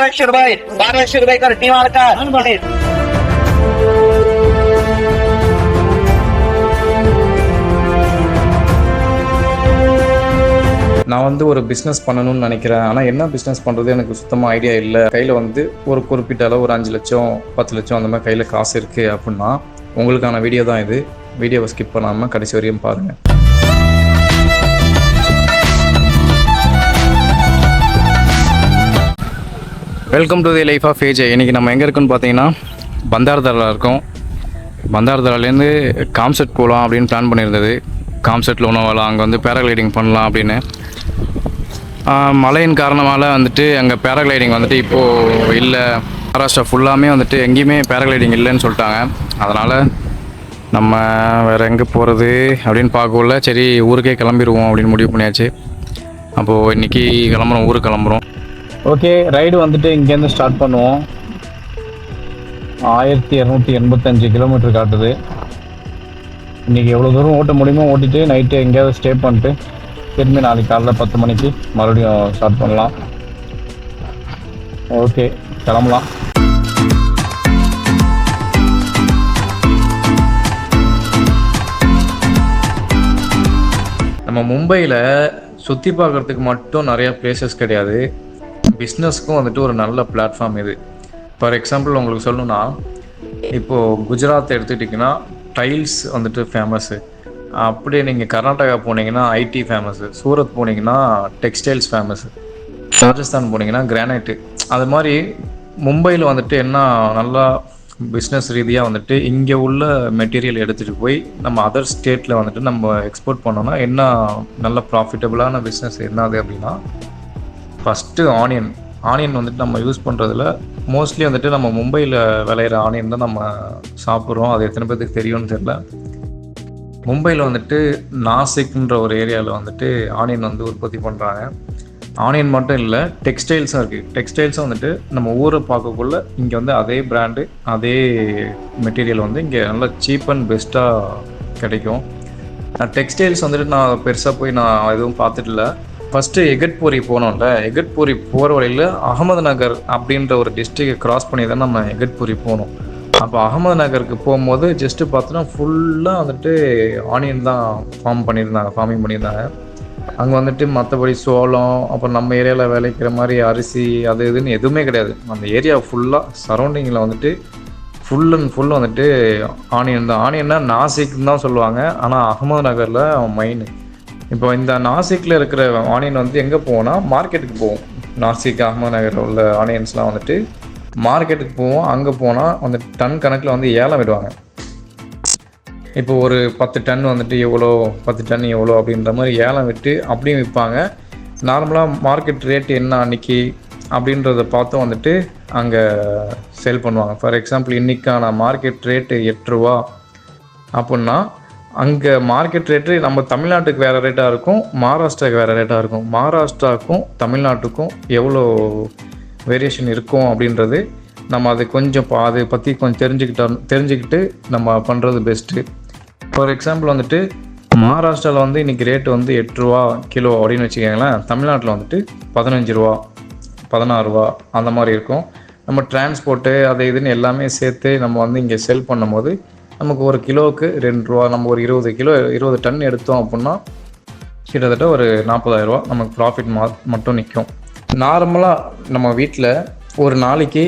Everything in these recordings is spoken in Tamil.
बाराशे रुपये बाराशे रुपये कर टीमार का நான் வந்து ஒரு பிஸ்னஸ் பண்ணணும்னு நினைக்கிறேன் ஆனால் என்ன பிஸ்னஸ் பண்ணுறது எனக்கு சுத்தமாக ஐடியா இல்லை கையில் வந்து ஒரு குறிப்பிட்ட அளவு ஒரு அஞ்சு லட்சம் பத்து லட்சம் அந்த மாதிரி கையில் காசு இருக்குது அப்படின்னா உங்களுக்கான வீடியோ தான் இது வீடியோவை ஸ்கிப் பண்ணாமல் கடைசி வரையும் பாருங்கள் welcome to the life of A J இன்றைக்கி நம்ம எங்கே இருக்குன்னு பார்த்தீங்கன்னா பந்தார்தரில் இருக்கோம். பந்தார்தராலேருந்து காம்செட் போகலாம் அப்படின்னு பிளான் பண்ணியிருந்தது. காம்செட்டில் உணவலாம் அங்கே வந்து பேராகிளைடிங் பண்ணலாம் அப்படின்னு. மழையின் காரணமால் வந்துட்டு அங்கே பேராகிளைடிங் வந்துட்டு இப்போது இல்லை. மகாராஷ்டிரா ஃபுல்லாமே வந்துட்டு எங்கேயுமே பேராகிளைடிங் இல்லைன்னு சொல்லிட்டாங்க. அதனால் நம்ம வேறு எங்கே போகிறது அப்படின்னு பார்க்கக்குள்ள சரி ஊருக்கே கிளம்பிடுவோம் அப்படின்னு முடிவு பண்ணியாச்சு. அப்போது இன்றைக்கி கிளம்புறோம் ஊருக்கு கிளம்புறோம். ஓகே ரைடு வந்துட்டு இங்கேருந்து ஸ்டார்ட் பண்ணுவோம். ஆயிரத்தி இரநூத்தி எண்பத்தஞ்சு கிலோமீட்டர் காட்டுது. இன்றைக்கி எவ்வளோ தூரம் ஓட்ட முடியுமோ ஓட்டிட்டு நைட்டு எங்கேயாவது ஸ்டே பண்ணிட்டு திரும்பி நாளைக்கு காலைல பத்து மணிக்கு மறுபடியும் ஸ்டார்ட் பண்ணலாம். ஓகே கிளம்பலாம். நம்ம மும்பையில் சுற்றி பார்க்குறதுக்கு மட்டும் நிறையா பிளேசஸ் கிடையாது. பிஸ்னஸ்க்கும் வந்துட்டு ஒரு நல்ல பிளாட்ஃபார்ம் இது. ஃபார் எக்ஸாம்பிள் உங்களுக்கு சொல்லணும்னா இப்போது குஜராத் எடுத்துக்கிட்டிங்கன்னா டைல்ஸ் வந்துட்டு ஃபேமஸ்ஸு அப்படியே நீங்கள் கர்நாடகா போனீங்கன்னா ஐடி ஃபேமஸ்ஸு சூரத் போனீங்கன்னா டெக்ஸ்டைல்ஸ் ஃபேமஸ்ஸு ராஜஸ்தான் போனீங்கன்னா கிரானைட்டு அது மாதிரி மும்பையில் வந்துட்டு என்ன நல்லா பிஸ்னஸ் ரீதியாக வந்துட்டு இங்கே உள்ள மெட்டீரியல் எடுத்துகிட்டு போய் நம்ம அதர் ஸ்டேட்டில் வந்துட்டு நம்ம எக்ஸ்போர்ட் பண்ணோன்னா என்ன நல்ல ப்ராஃபிட்டபுளான பிஸ்னஸ் என்னது அப்படின்னா ஃபஸ்ட்டு ஆனியன் ஆனியன் வந்துட்டு நம்ம யூஸ் பண்ணுறதுல மோஸ்ட்லி வந்துட்டு நம்ம மும்பையில் விளையிற ஆனியன் தான் நம்ம சாப்பிட்றோம். அது எத்தனை பேருக்கு தெரியும்னு தெரில மும்பையில் வந்துட்டு நாசிக்ன்ற ஒரு ஏரியாவில் வந்துட்டு ஆனியன் வந்து உற்பத்தி பண்ணுறாங்க ஆனியன் மட்டும் இல்லை டெக்ஸ்டைல்ஸும் இருக்குது டெக்ஸ்டைல்ஸும் வந்துட்டு நம்ம ஊரை பார்க்கக்குள்ள இங்கே வந்து அதே பிராண்டு அதே மெட்டீரியல் வந்து இங்கே நல்லா சீப் அண்ட் பெஸ்ட்டாக கிடைக்கும். நான் டெக்ஸ்டைல்ஸ் வந்துட்டு நான் பெருசாக போய் நான் எதுவும் பார்த்துட்டுல ஃபஸ்ட்டு எகட்பூரி போனோம்ல. எகட்பூரி போகிற வழியில் அகமது நகர் அப்படின்ற ஒரு டிஸ்ட்ரிக்டை கிராஸ் பண்ணி தான் நம்ம எகட்பூரி போனோம். அப்போ அகமது நகருக்கு போகும்போது ஜஸ்ட்டு பார்த்தோன்னா ஃபுல்லாக வந்துட்டு ஆனியன் தான் ஃபார்ம் பண்ணியிருந்தாங்க ஃபார்மிங் பண்ணியிருந்தாங்க. அங்கே வந்துட்டு மற்றபடி சோளம் அப்புறம் நம்ம ஏரியாவில் விளைக்கிற மாதிரி அரிசி அது இதுன்னு எதுவுமே கிடையாது. அந்த ஏரியா ஃபுல்லாக சரௌண்டிங்கில் வந்துட்டு ஃபுல் அண்ட் ஃபுல் வந்துட்டு ஆனியன் தான். ஆனியன்னா நாசிக்னு தான் சொல்லுவாங்க. ஆனால் அகமது நகரில் மெயின் இப்போ இந்த நாசிக்கில் இருக்கிற ஆனியன் வந்து எங்கே போவோம்னா மார்க்கெட்டுக்கு போவோம். நாசிக் அகமது நகரில் உள்ள ஆனியன்ஸ்லாம் வந்துட்டு மார்க்கெட்டுக்கு போவோம். அங்கே போனால் வந்து டன் கணக்கில் வந்து ஏலம் விடுவாங்க இப்போ ஒரு பத்து டன் வந்துட்டு எவ்வளோ பத்து டன் எவ்வளோ அப்படின்ற மாதிரி ஏலம் விட்டு அப்படியும் விற்பாங்க. நார்மலாக மார்க்கெட் ரேட் என்ன அன்னைக்கு அப்படின்றத பார்த்தும் வந்துட்டு அங்கே சேல் பண்ணுவாங்க. ஃபார் எக்ஸாம்பிள் இன்றைக்கான மார்க்கெட் ரேட்டு எட்டு ரூபா அப்படின்னா அங்கே மார்க்கெட் ரேட்டு நம்ம தமிழ்நாட்டுக்கு வேறு ரேட்டாக இருக்கும் மகாராஷ்டிராவுக்கு வேறு ரேட்டாக இருக்கும். மகாராஷ்டிராவுக்கும் தமிழ்நாட்டுக்கும் எவ்வளோ வேரியேஷன் இருக்கும் அப்படின்றது நம்ம அதை கொஞ்சம் பா- அதை பற்றி கொஞ்சம் தெரிஞ்சுக்கிட்டோம் தெரிஞ்சுக்கிட்டு நம்ம பண்ணுறது பெஸ்ட்டு ஃபார் எக்ஸாம்பிள் வந்துட்டு மகாராஷ்டிராவில் வந்து இன்றைக்கி ரேட்டு வந்து எட்டு ரூபா கிலோ அப்படின்னு வச்சுக்கோங்களேன். தமிழ்நாட்டில் வந்துட்டு பதினஞ்சு ரூபா பதினாறு ரூபா அந்த மாதிரி இருக்கும். நம்ம டிரான்ஸ்போர்ட்டு அது இதுன்னு எல்லாமே சேர்த்து நம்ம வந்து இங்கே செல் பண்ணும்போது நமக்கு ஒரு கிலோவுக்கு ரெண்டு ரூபா நம்ம ஒரு இருபது கிலோ இருபது டன் எடுத்தோம் அப்படின்னா கிட்டத்தட்ட ஒரு நாற்பதாயிரரூவா நமக்கு ப்ராஃபிட் மா மட்டும் நிற்கும் நார்மலாக நம்ம வீட்டில் ஒரு நாளைக்கு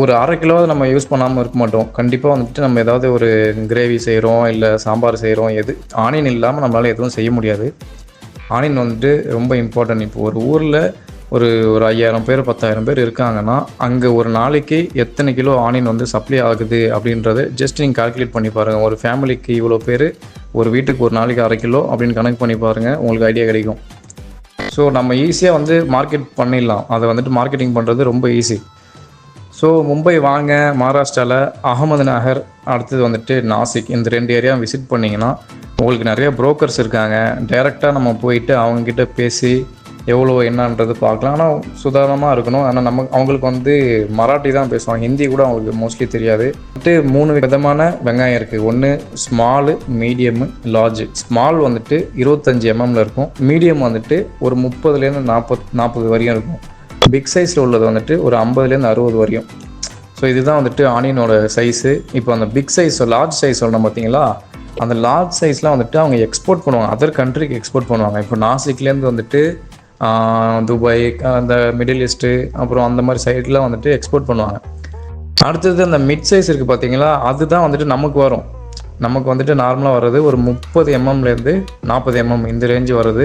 ஒரு அரை கிலோ நம்ம யூஸ் பண்ணாமல் இருக்க மாட்டோம். கண்டிப்பாக வந்துட்டு நம்ம ஏதாவது ஒரு கிரேவி செய்கிறோம் இல்லை சாம்பார் செய்கிறோம் எது ஆனியன் இல்லாமல் நம்மளால் எதுவும் செய்ய முடியாது. ஆனியன் வந்துட்டு ரொம்ப இம்பார்ட்டன்ட் இப்போ ஒரு ஊரில் ஒரு ஒரு ஐயாயிரம் பேர் பத்தாயிரம் பேர் இருக்காங்கன்னா அங்கே ஒரு நாளைக்கு எத்தனை கிலோ ஆனியன் வந்து சப்ளை ஆகுது அப்படின்றத ஜஸ்ட் நீங்கள் கால்குலேட் பண்ணி பாருங்கள் ஒரு ஃபேமிலிக்கு இவ்வளோ பேர் ஒரு வீட்டுக்கு ஒரு நாளைக்கு அரை கிலோ அப்படின்னு கணக்கு பண்ணி பாருங்கள் உங்களுக்கு ஐடியா கிடைக்கும். ஸோ நம்ம ஈஸியாக வந்து மார்க்கெட் பண்ணிடலாம். அதை வந்துட்டு மார்க்கெட்டிங் பண்ணுறது ரொம்ப ஈஸி ஸோ மும்பை வாங்க மகாராஷ்டிராவில் அகமது நகர் அடுத்தது வந்துட்டு நாசிக். இந்த ரெண்டு ஏரியா விசிட் பண்ணிங்கன்னா உங்களுக்கு நிறைய புரோக்கர்ஸ் இருக்காங்க. டைரெக்டாக நம்ம போயிட்டு அவங்கக்கிட்ட பேசி எவ்வளோ என்னன்றது பார்க்கலாம். ஆனால் சுதாரணமாக இருக்கணும். ஆனால் நம்ம அவங்களுக்கு வந்து மராட்டி தான் பேசுவாங்க. ஹிந்தி கூட அவங்களுக்கு மோஸ்ட்லி தெரியாது. வந்துட்டு மூணு விதமான வெங்காயம் இருக்குது ஒன்று ஸ்மாலு மீடியமு லார்ஜ் ஸ்மால் வந்துட்டு இருபத்தஞ்சி எம்எம்ல இருக்கும். மீடியம் வந்துட்டு ஒரு முப்பதுலேருந்து நாற்பத் நாற்பது வரையும் இருக்கும். பிக் சைஸில் உள்ளது வந்துட்டு ஒரு ஐம்பதுலேருந்து அறுபது வரையும். ஸோ இதுதான் வந்துட்டு ஆனியனோட சைஸு இப்போ அந்த பிக் சைஸ் லார்ஜ் சைஸ் சொல்லணும் பார்த்தீங்களா? அந்த லார்ஜ் சைஸ்லாம் வந்துட்டு அவங்க எக்ஸ்போர்ட் பண்ணுவாங்க. அதர் கண்ட்ரிக்கு எக்ஸ்போர்ட் பண்ணுவாங்க. இப்போ நாசிக்லேருந்து வந்துட்டு துபாய் அந்த மிடில் ஈஸ்ட்டு அப்புறம் அந்த மாதிரி சைட்லாம் வந்துட்டு எக்ஸ்போர்ட் பண்ணுவாங்க. அடுத்தது அந்த மிட் சைஸ் இருக்குது பார்த்தீங்களா அதுதான் வந்துட்டு நமக்கு வரும். நமக்கு வந்துட்டு நார்மலாக வர்றது ஒரு முப்பது எம்எம்லேருந்து நாற்பது எம்எம் இந்த ரேஞ்சு வருது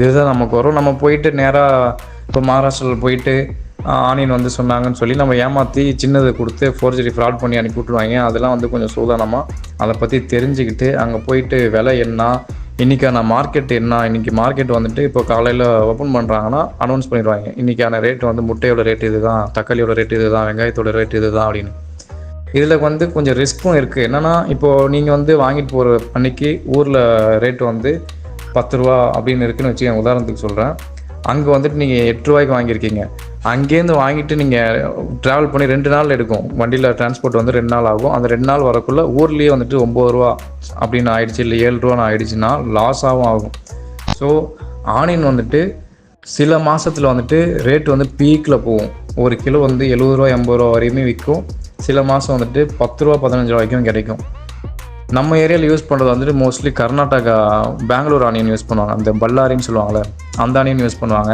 இதுதான் நமக்கு வரும். நம்ம போயிட்டு நேராக இப்போ மகாராஷ்டிராவில் போயிட்டு ஆனியன் வந்து சொன்னாங்கன்னு சொல்லி நம்ம ஏமாற்றி சின்னதை கொடுத்து ஃபோர்ஜரி ஃப்ராட் பண்ணி அனுப்பி விட்ருவாங்க அதெல்லாம் வந்து கொஞ்சம் சூதானமாக அதை பற்றி தெரிஞ்சுக்கிட்டு அங்கே போயிட்டு விலை என்ன இன்றைக்கான மார்க்கெட் என்ன? இன்றைக்கி மார்க்கெட் வந்துட்டு இப்போ காலையில் ஓப்பன் பண்ணுறாங்கன்னா அனௌன்ஸ் பண்ணிடுவாங்க. இன்றைக்கான ரேட் வந்து முட்டையோட ரேட் இதுதான் தக்காளியோட ரேட் இது தான் வெங்காயத்தோட ரேட் இதுதான் அப்படின்னு. இதில் வந்து கொஞ்சம் ரிஸ்க்கும் இருக்குது என்னென்னா இப்போது நீங்கள் வந்து வாங்கிட்டு போகிற அன்னைக்கு ஊரில் ரேட் வந்து பத்து ரூபா அப்படின்னு இருக்குன்னு வச்சு உதாரணத்துக்கு சொல்கிறேன் அங்கே வந்துட்டு நீங்கள் எட்டு ரூபாய்க்கு வாங்கியிருக்கீங்க. அங்கேருந்து வாங்கிட்டு நீங்கள் ட்ராவல் பண்ணி ரெண்டு நாள் எடுக்கும். வண்டியில் டிரான்ஸ்போர்ட் வந்து ரெண்டு நாள் ஆகும். அந்த ரெண்டு நாள் வரக்குள்ளே ஊர்லேயே வந்துட்டு ஒம்பது ரூபா அப்படின்னு ஆயிடுச்சு இல்லை ஏழு ரூபான்னு ஆயிடுச்சுன்னா லாஸாகவும் ஆகும். ஸோ ஆனியன் வந்துட்டு சில மாதத்தில் வந்துட்டு ரேட் வந்து பீக்கில் போகும். ஒரு கிலோ வந்து எழுபது ரூபா எண்பது ரூபா வரையுமே விற்கும். சில மாதம் வந்துட்டு பத்து ரூபா பதினஞ்சு ரூபாய்க்கும் கிடைக்கும். நம்ம ஏரியாவில் யூஸ் பண்ணுறது வந்துட்டு mostly Karnataka Bangalore onion use பண்ணுவாங்க. அந்த பல்லாரின்னு சொல்லுவாங்கள்ல அந்த ஆனியன் யூஸ் பண்ணுவாங்க.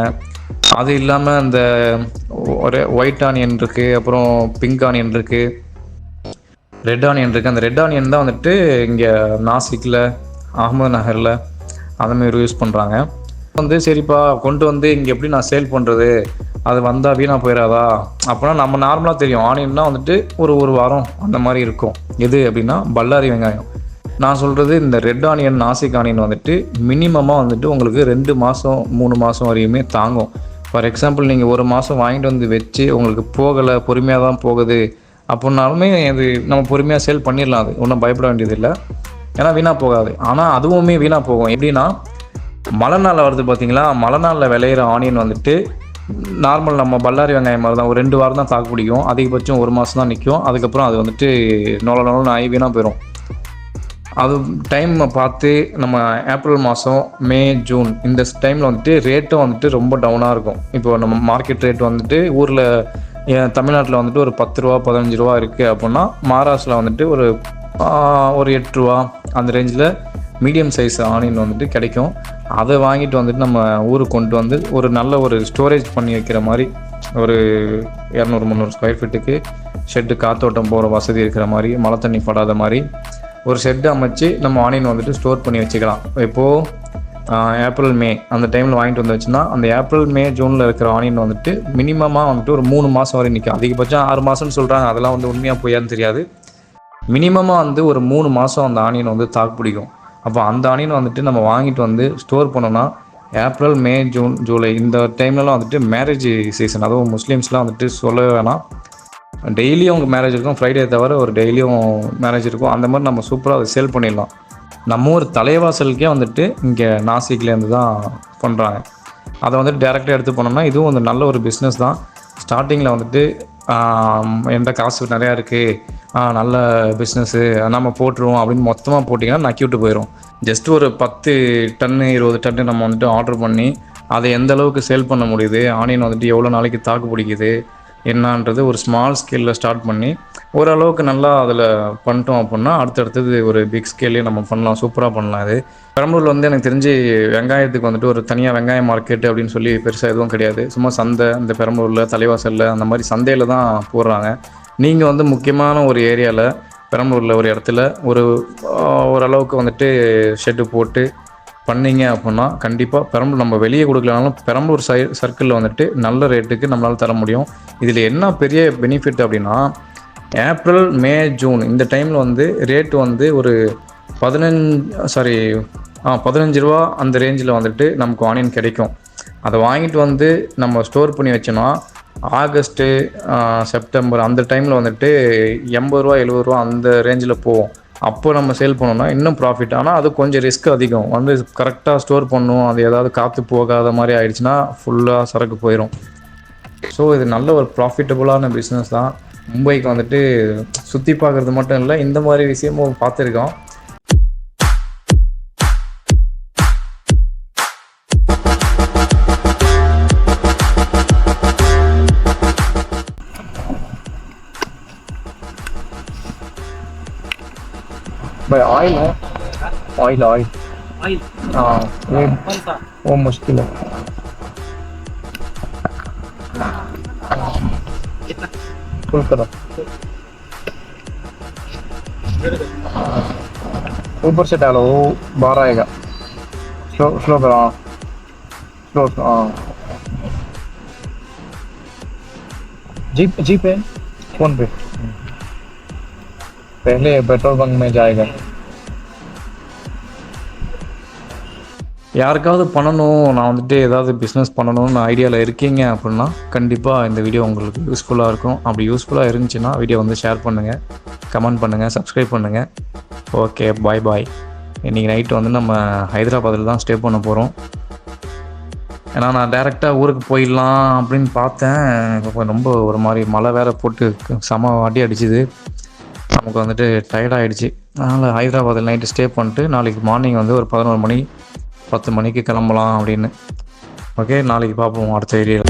அது இல்லாமல் அந்த ஒரு ஒயிட் ஆனியன் இருக்குது அப்புறம் பிங்க் ஆனியன் இருக்குது ரெட் ஆனியன் இருக்குது அந்த ரெட் ஆனியன் தான் வந்துட்டு இங்கே நாசிக்கில் அகமது நகரில் அந்த மாதிரி யூஸ் பண்ணுறாங்க வந்து சரிப்பா கொண்டு வந்து இங்கே எப்படி நான் சேல் பண்ணுறது அது வந்தால் வீணாக போயிடாதா அப்படின்னா நம்ம நார்மலாக தெரியும். ஆனியன்னா வந்துட்டு ஒரு ஒரு வாரம் அந்த மாதிரி இருக்கும். எது அப்படின்னா பல்லாரி வெங்காயம். நான் சொல்கிறது இந்த ரெட் ஆனியன் நாசிக் ஆனியன் வந்துட்டு மினிமமாக வந்துட்டு உங்களுக்கு ரெண்டு மாதம் மூணு மாதம் வரையுமே தாங்கும். ஃபார் எக்ஸாம்பிள் நீங்கள் ஒரு மாதம் வாங்கிட்டு வந்து வச்சு உங்களுக்கு போகலை பொறுமையாக தான் போகுது. அப்படின்னாலுமே அது நம்ம பொறுமையாக சேல் பண்ணிடலாம் அது. ஒன்றும் பயப்பட வேண்டியதில்லை. ஏன்னா வீணாக போகாது. ஆனால் அதுவுமே வீணாக போகும். எப்படின்னா மழை நாளில் வருது பார்த்தீங்களா மழை நாளில் விளையிற ஆனியன் வந்துட்டு நார்மல் நம்ம பல்லாரி வெங்காயம் மாதிரி தான் ஒரு ரெண்டு வாரம் தான் தாக்கு பிடிக்கும். அதிகபட்சம் ஒரு மாதம் தான் நிற்கும் அதுக்கப்புறம் அது வந்துட்டு நொல நொலன்னு ஆகி வீணாக போயிடும் அது டைம் பார்த்து நம்ம ஏப்ரல் மாதம் மே ஜூன் இந்த டைமில் வந்துட்டு ரேட்டும் வந்துட்டு ரொம்ப டவுனாக இருக்கும். இப்போ நம்ம மார்க்கெட் ரேட் வந்துட்டு ஊரில் தமிழ்நாட்டில் வந்துட்டு ஒரு பத்து ரூபா பதினஞ்சு ரூபா இருக்குது அப்படின்னா மகாராஷ்டிரில் வந்துட்டு ஒரு ஒரு எட்டு ரூபா அந்த ரேஞ்சில் மீடியம் சைஸ் ஆனியன் வந்துட்டு கிடைக்கும். அதை வாங்கிட்டு வந்துட்டு நம்ம ஊருக்கு கொண்டு வந்து ஒரு நல்ல ஒரு ஸ்டோரேஜ் பண்ணி வைக்கிற மாதிரி ஒரு இரநூறு முந்நூறு ஸ்கொயர் ஃபீட்டுக்கு ஷெட்டு காத்தோட்டம் போகிற வசதி இருக்கிற மாதிரி மழை தண்ணி படாத மாதிரி ஒரு ஷெட்டு அமைச்சு நம்ம ஆனியன் வந்துட்டு ஸ்டோர் பண்ணி வச்சுக்கலாம். இப்போது ஏப்ரல் மே அந்த டைமில் வாங்கிட்டு வந்து வச்சுன்னா அந்த ஏப்ரல் மே ஜூனில் இருக்கிற ஆனியன் வந்துட்டு மினிமமாக வந்துட்டு ஒரு மூணு மாதம் வரை நிற்கும் அதிகபட்சம் ஆறு மாதம்னு சொல்கிறாங்க அதெல்லாம் வந்து உண்மையாக போயான்னு தெரியாது. மினிமமாக வந்து ஒரு மூணு மாதம் அந்த ஆனியன் வந்து தாக்கு பிடிக்கும். அப்போ அந்த ஆனியன் வந்துட்டு நம்ம வாங்கிட்டு வந்து ஸ்டோர் பண்ணோம்னா ஏப்ரல் மே ஜூன் ஜூலை இந்த டைம்லலாம் வந்துட்டு மேரேஜ் சீசன் அதுவும் முஸ்லீம்ஸ்லாம் வந்துட்டு சொல்லவே வேணாம். டெய்லியும் அவங்க மேரேஜ் இருக்கும். ஃப்ரைடே தவிர ஒரு டெய்லியும் மேரேஜ் இருக்கும். அந்த மாதிரி நம்ம சூப்பராக அதை சேல் பண்ணிடலாம். நம்ம ஊர் தலைவாசலுக்கே வந்துட்டு இங்கே நாசிக்லேருந்து தான் பண்ணுறாங்க அதை வந்துட்டு டேரெக்டாக எடுத்து போனோம்னா இதுவும் வந்து நல்ல ஒரு பிஸ்னஸ் தான். ஸ்டார்டிங்கில் வந்துட்டு எந்த காசு நிறையா இருக்குது நல்ல பிஸ்னஸ்ஸு நம்ம போட்டுருவோம் அப்படின்னு மொத்தமாக போட்டிங்கன்னா நக்கி விட்டு போயிடும் ஜஸ்ட் ஒரு பத்து டன்னு இருபது டன்னு நம்ம வந்துட்டு ஆர்டர் பண்ணி அதை எந்த அளவுக்கு சேல் பண்ண முடியுது ஆனியன் வந்துட்டு எவ்வளோ நாளைக்கு தாக்கு பிடிக்குது என்னான்றது ஒரு ஸ்மால் ஸ்கேலில் ஸ்டார்ட் பண்ணி ஓரளவுக்கு நல்லா அதில் பண்ணிட்டோம் அப்படின்னா அடுத்தடுத்தது ஒரு பிக் ஸ்கேல்லே நம்ம பண்ணலாம் சூப்பராக பண்ணலாம் இது. பெரம்பலூரில் வந்து எனக்கு தெரிஞ்சு வெங்காயத்துக்கு வந்துட்டு ஒரு தனியாக வெங்காய மார்க்கெட் அப்படின்னு சொல்லி பெருசாக எதுவும் கிடையாது. சும்மா சந்தை இந்த பெரம்பலூரில் தலைவாசலில் அந்த மாதிரி சந்தையில் தான் போடுறாங்க. நீங்கள் வந்து முக்கியமான ஒரு ஏரியாவில் பெரம்பலூரில் ஒரு இடத்துல ஒரு ஓரளவுக்கு வந்துட்டு ஷெட்டு போட்டு பண்ணீங்க அப்படின்னா கண்டிப்பாக பெரம்பலூர் நம்ம வெளியே கொடுக்கலனாலும் பெரம்பலூர் சை சர்க்கிளில் வந்துட்டு நல்ல ரேட்டுக்கு நம்மளால் தர முடியும். இதில் என்ன பெரிய பெனிஃபிட் அப்படின்னா ஏப்ரல் மே ஜூன் இந்த டைமில் வந்து ரேட் வந்து ஒரு பதினஞ்சு சாரி ஆ பதினஞ்சு ரூபா அந்த ரேஞ்சில் வந்துட்டு நமக்கு ஆனியன் கிடைக்கும். அதை வாங்கிட்டு வந்து நம்ம ஸ்டோர் பண்ணி வச்சோன்னா ஆகஸ்ட்டு செப்டம்பர் அந்த டைமில் வந்துட்டு எண்பது ரூபா எழுபது ரூபா அந்த ரேஞ்சில் போகும். அப்போ நம்ம சேல் பண்ணோம்னா இன்னும் ப்ராஃபிட் ஆனால் அது கொஞ்சம் ரிஸ்க் அதிகம். வந்து கரெக்டாக ஸ்டோர் பண்ணும் அது ஏதாவது காற்று போகாத மாதிரி ஆயிடுச்சுன்னா ஃபுல்லாக சரக்கு போயிடும் ஸோ இது நல்ல ஒரு ப்ராஃபிட்டபுளான பிஸ்னஸ் தான். மும்பைக்கு வந்துட்டு சுற்றி பார்க்குறது மட்டும் இல்லை இந்த மாதிரி விஷயமும் பார்த்துருக்கோம். भाई ऑयल है। ऑयल ऑयल ऑयल हाँ ये वो मुश्किल है। फुल करो। ऊपर से डालो वो बाहर आएगा। स्लो स्लो करो हाँ। स्लो हाँ। जीप जीप है फ़ोन पे। पहले पेट्रोल बंक में जाएगा யாருக்காவது பண்ணணும் நான் வந்துட்டு ஏதாவது பிஸ்னஸ் பண்ணணும்னு ஐடியாவில் இருக்கீங்க அப்படின்னா கண்டிப்பாக இந்த வீடியோ உங்களுக்கு யூஸ்ஃபுல்லாக இருக்கும் அப்படி யூஸ்ஃபுல்லாக இருந்துச்சுன்னா வீடியோ வந்து ஷேர் பண்ணுங்கள் கமெண்ட் பண்ணுங்கள் சப்ஸ்கிரைப் பண்ணுங்கள் ஓகே பாய் பாய் இன்றைக்கி நைட்டு வந்து நம்ம ஹைதராபாத்தில் தான் ஸ்டே பண்ண போகிறோம் ஏன்னா நான் டேரெக்டாக ஊருக்கு போயிடலாம் அப்படின்னு பார்த்தேன் இப்போ ரொம்ப ஒரு மாதிரி மழை வேற போட்டு செம அடி அடிச்சுது நமக்கு வந்துட்டு டயர்டாகிடுச்சு அதனால் ஹைதராபாத்தில் நைட்டு ஸ்டே பண்ணிட்டு நாளைக்கு மார்னிங் வந்து ஒரு பதினோரு மணி பத்து மணிக்கு கிளம்பலாம் அப்படின்னு. ஓகே நாளைக்கு பார்ப்போம் அடுத்த ஏரியாவில்